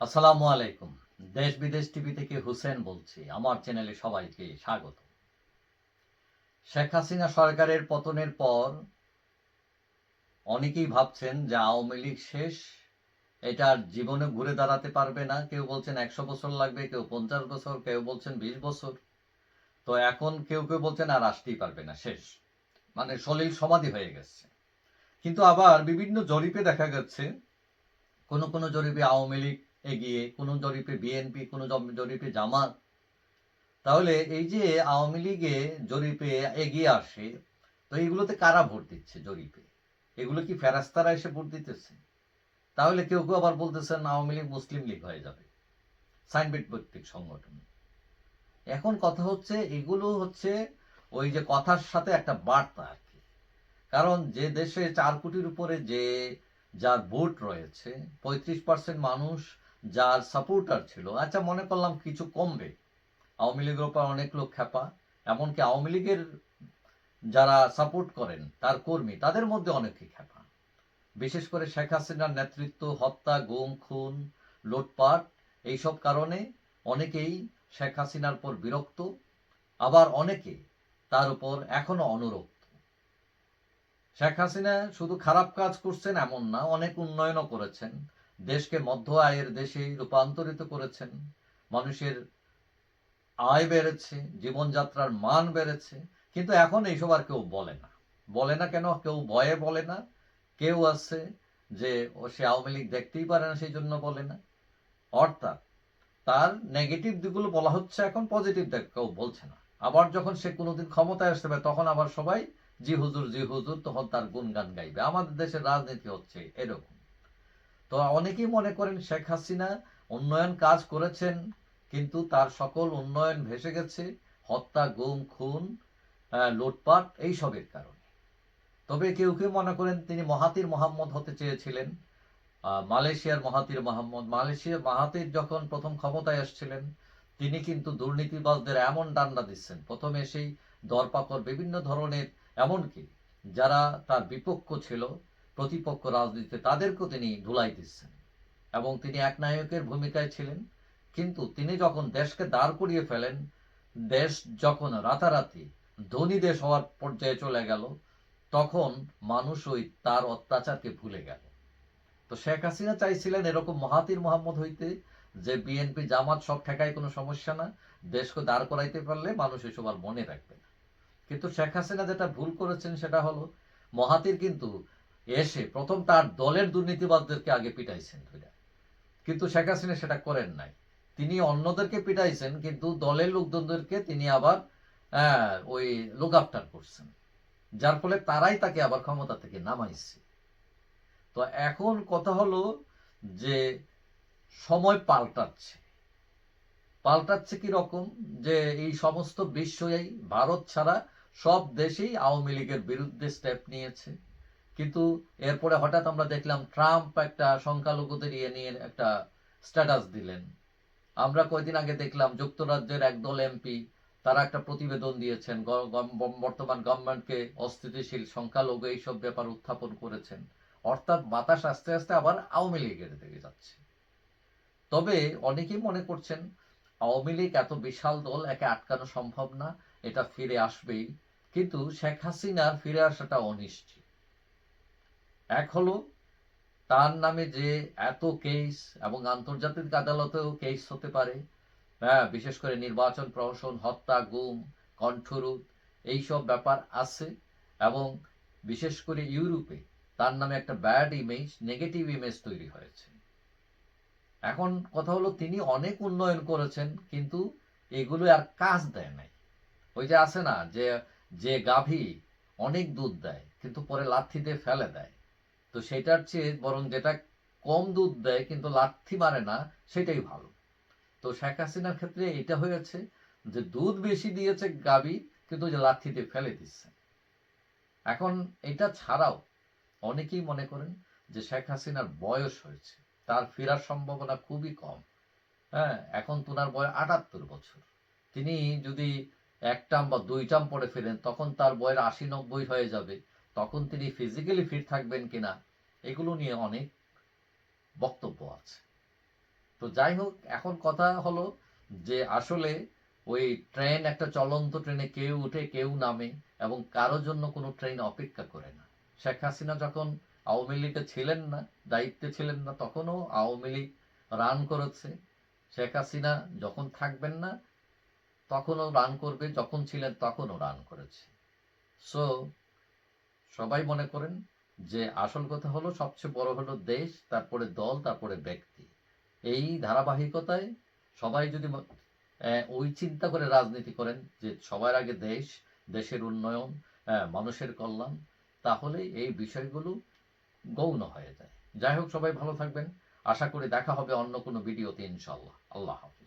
আসসালামু আলাইকুম। দেশ বিদেশ টিভি থেকে হুসেন বলছি। আমার চ্যানেলে সবাইকে স্বাগত। শেখ হাসিনা সরকারের পতনের পর অনেকেই ভাবছেন যে আওয়ামী লীগ শেষ, এটা জীবনে ঘুরে দাঁড়াতে পারবে না। কেউ বলছেন একশো বছর লাগবে, কেউ পঞ্চাশ বছর, কেউ বলছেন বিশ বছর। তো এখন কেউ কেউ বলছেন আর আসতেই পারবে না, শেষ। মানে সলিল সমাধি হয়ে গেছে। কিন্তু আবার বিভিন্ন জরিপে দেখা গেছে, কোন কোন জরিপে আওয়ামী লীগ এগিয়ে, কোনো জরিপে বিএনপি কোনো জরিপে জামাত। তাহলে এই যে আওয়ামী লীগে জরিপে এগিয়ে আসে, তো এইগুলোতে কারা ভোট দিচ্ছে জরিপে? এগুলো কি ফেরাস্তারা এসে ভোট দিতেছে? তাহলে কেউ কেউ আবার বলতেছেন আওয়ামী লীগ মুসলিম লীগ হয়ে যাবে সাইনবেট ভিত্তিক সংগঠন। এখন কথা হচ্ছে, এগুলো হচ্ছে ওই যে কথার সাথে একটা বার্তা আর কি। কারণ যে দেশে চার কোটির উপরে যে, যার ভোট রয়েছে, পঁয়ত্রিশ পার্সেন্ট মানুষ যার সাপোর্টার ছিল। আচ্ছা মনে করলাম কিছু কমবে। আওয়ামী লীগের উপর অনেক লোক খেপা এমনকি আওয়ামী লীগের যারা সাপোর্ট করেন, তার কর্মী, তাদের মধ্যে অনেকে খেপা বিশেষ করে শেখ হাসিনার নেতৃত্ব, হত্যা, গুম, খুন, লুটপাট, এইসব কারণে অনেকেই শেখ হাসিনার পর বিরক্ত। আবার অনেকে তার উপর এখনও অনুরক্ত। শেখ হাসিনা শুধু খারাপ কাজ করছেন এমন না, অনেক উন্নয়নও করেছেন। দেশকে মধ্য আয়ের দেশে রূপান্তরিত করেছেন। মানুষের আয় বেড়েছে, জীবনযাত্রার মান বেড়েছে। কিন্তু এখন এইসব আর কেউ বলে না। বলে না কেন? কেউ ভয়ে বলে না। কেউ আছে যে ও সে আওয়ামী লীগ দেখতেই পারে না, সেই জন্য বলে না। অর্থাৎ তার নেগেটিভ দিকগুলো বলা হচ্ছে এখন পজিটিভ দিক, কেউ বলছে না। আবার যখন সে কোনোদিন ক্ষমতায় আসতে পারে, তখন আবার সবাই জি হুজুর জি হুজুর, তখন তার গুণগান গাইবে। আমাদের দেশের রাজনীতি হচ্ছে এরকম। তো অনেকেই মনে করেন শেখ হাসিনা উন্নয়ন কাজ করেছেন, কিন্তু তার সকল উন্নয়ন ভেসে গেছে, হত্যা, গুম, খুন লুটপাট এইসবের কারণে। তবে কেউ কেউ মনে করেন তিনি মহাতির মোহাম্মদ হতে চেয়েছিলেন। মালয়েশিয়ার মহাতির মোহাম্মদ। মালয়েশিয়ার মাহাতির যখন প্রথম ক্ষমতায় আসছিলেন, তিনি কিন্তু দুর্নীতিবাজদের এমন ডান্ডা দিচ্ছেন। প্রথমে সেই দরপাকড় বিভিন্ন ধরনের, এমনকি যারা তার বিপক্ষ ছিল প্রতিপক্ষ রাজনীতিতে তাদেরকেও তিনি ধুলাই দিচ্ছেন। এবং তিনি এক নায়কের ভূমিকায় ছিলেন। কিন্তু তিনি যখন দেশকে দাঁড় করিয়ে ফেলেন, দেশ যখন রাতারাতি ধনী দেশ হওয়ার পর্যায়ে চলে গেল, তখন মানুষ ওই তার অত্যাচারকে ভুলে গেল। তো শেখ হাসিনা চাইছিলেন এরকম মহাতির মোহাম্মদ হইতে, যে বিএনপি জামাত সব ঠেকায় কোনো সমস্যা না, দেশকে দাঁড় করাইতে পারলে মানুষ এসব আর মনে রাখবে না। কিন্তু শেখ হাসিনা যেটা ভুল করেছেন সেটা হলো মহাতির কিন্তু এসে প্রথম তার দলের দুর্নীতিবাদদেরকে আগে পিটাইছেন কিন্তু শেখ হাসিনা সেটা করেন নাই। তিনি অন্যদেরকে পিটাইছেন, কিন্তু দলের লোকজনদেরকে তিনি আবার ওই লুক আফটার করছেন। যার ফলে তারাই তাকে আবার ক্ষমতা থেকে নামাইছে। তো এখন কথা হলো যে সময় পাল্টাচ্ছে। পাল্টাচ্ছে কি রকম? যে এই সমস্ত বিশ্বই, ভারত ছাড়া সব দেশেই আওয়ামী লীগের বিরুদ্ধে স্টেপ নিয়েছে। কিন্তু এরপরে হঠাৎ আমরা দেখলাম ট্রাম্প একটা সংখ্যালঘুদের ইয়ে নিয়ে একটা স্ট্যাটাস দিলেন। আমরা কয়েকদিন আগে দেখলাম যুক্তরাজ্যের একদল এমপি, তারা একটা প্রতিবেদন দিয়েছেন বর্তমান গভর্নমেন্টকে অস্থিতিশীল সংখ্যালঘু এইসব ব্যাপার উত্থাপন করেছেন। অর্থাৎ বাতাস আস্তে আস্তে আবার আওয়ামী লীগের দিকে যাচ্ছে। তবে অনেকেই মনে করছেন, আওয়ামী লীগ এত বিশাল দল, একে আটকানো সম্ভব না, এটা ফিরে আসবেই। কিন্তু শেখ হাসিনার ফিরে আসাটা অনিশ্চিত। এক হলো, তার নামে যে এত কেস এবং আন্তর্জাতিক আদালতেও কেস হতে পারে হ্যাঁ বিশেষ করে নির্বাচন, প্রহসন, হত্যা, গুম, কণ্ঠরোধ, এইসব ব্যাপার আছে এবং বিশেষ করে ইউরোপে তার নামে একটা ব্যাড ইমেজ নেগেটিভ ইমেজ তৈরি হয়েছে। এখন কথা হলো, তিনি অনেক উন্নয়ন করেছেন, কিন্তু এগুলো আর কাজ দেয় নাই। ওই যে আছে না, যে যে গাভী অনেক দুধ দেয়, কিন্তু পরে লাথি দিয়ে ফেলে দেয়। তো সেটার চেয়ে বরং যেটা কম দুধ দেয় কিন্তু লাথি মারে না, সেটাই ভালো। তো শেখ হাসিনার ক্ষেত্রে এটা হয়েছে যে দুধ বেশি দিয়েছে গাবি, কিন্তু যে লাথিতে ফেলে দিচ্ছে। এখন এটা ছাড়াও অনেকেই মনে করেন যে শেখ হাসিনার বয়স হয়েছে, তার ফেরার সম্ভাবনা খুবই কম। হ্যাঁ এখন তোনার বয়স আটাত্তর বছর। তিনি যদি এক টার্ম বা দুই টার্ম পরে ফেরেন, তখন তার বয়স আশি নব্বই হয়ে যাবে। তখন তিনি ফিজিক্যালি ফিট থাকবেন কিনা, এগুলো নিয়ে অনেক বক্তব্য আছে। তো যাই হোক, এখন কথা হলো যে আসলে ওই ট্রেন একটা চলন্ত ট্রেনে কেউ উঠে, কেউ নামে এবং কারোর জন্য কোনো ট্রেন অপেক্ষা করে না। শেখ হাসিনা যখন আওয়ামী লীগে ছিলেন না, দায়িত্বে ছিলেন না, তখনও আওয়ামী লীগ রান করেছে। শেখ হাসিনা যখন থাকবেন না, তখনও রান করবে, যখন ছিলেন তখনও রান করেছে। সো সবাই মনে করেন যে আসল কথা হলো সবচেয়ে বড় হলো দেশ, তারপরে দল, তারপরে ব্যক্তি। এই ধারাবাহিকতায় সবাই যদি ওই চিন্তা করে রাজনীতি করেন যে সবার আগে দেশ, দেশের উন্নয়ন মানুষের কল্যাণ তাহলে এই বিষয়গুলো গৌণ হয়ে যায়। যাই হোক, সবাই ভালো থাকবেন। আশা করি দেখা হবে অন্য কোনো ভিডিওতে ইনশাল্লাহ আল্লাহ হাফেজ।